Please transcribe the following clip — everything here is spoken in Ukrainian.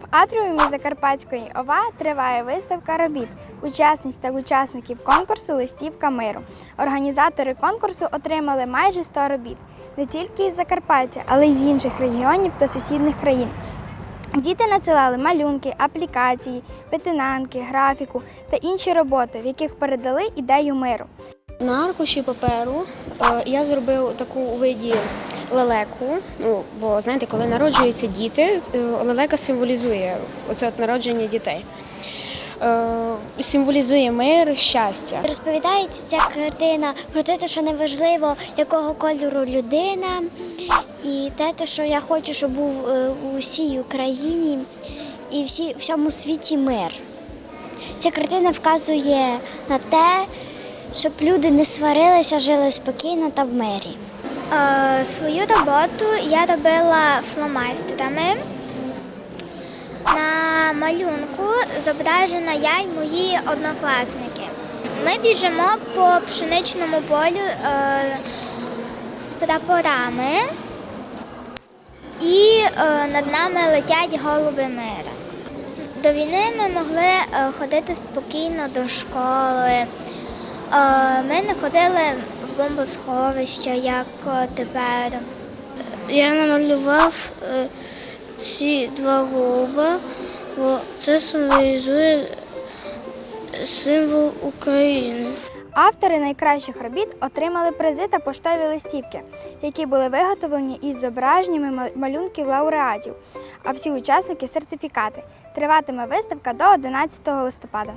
В атріумі Закарпатської ОВА триває виставка робіт, учасниць та учасників конкурсу Листівка миру. Організатори конкурсу отримали майже 100 робіт не тільки із Закарпаття, але й з інших регіонів та сусідних країн. Діти надсилали малюнки, аплікації, петинанки, графіку та інші роботи, в яких передали ідею миру. На аркуші паперу е, я зробив таку виді лелеку. Ну, бо знаєте, коли народжуються діти, е, лелека символізує оце от народження дітей. Е, Символізує мир, щастя. Розповідається ця картина про те, що неважливо, якого кольору людина, і те, що я хочу, щоб був е, у всій Україні і всі, всьому світі мир. Ця картина вказує на те, щоб люди не сварилися, жили спокійно та в мирі. Е, свою роботу я робила фломастерами. На малюнку зображена я й мої однокласники. Ми біжимо по пшеничному полю е, з прапорами, і е, над нами летять голуби мира. До війни ми могли ходити спокійно до школи. Ми не ходили в бомбосховище, як е, тепер. Я намалював е, ці два голуба, бо це символізує символ України. Автори найкращих робіт отримали призи та поштові листівки, які були виготовлені із зображеннями малюнків лауреатів, а всі учасники сертифікати. Триватиме виставка до 11 листопада.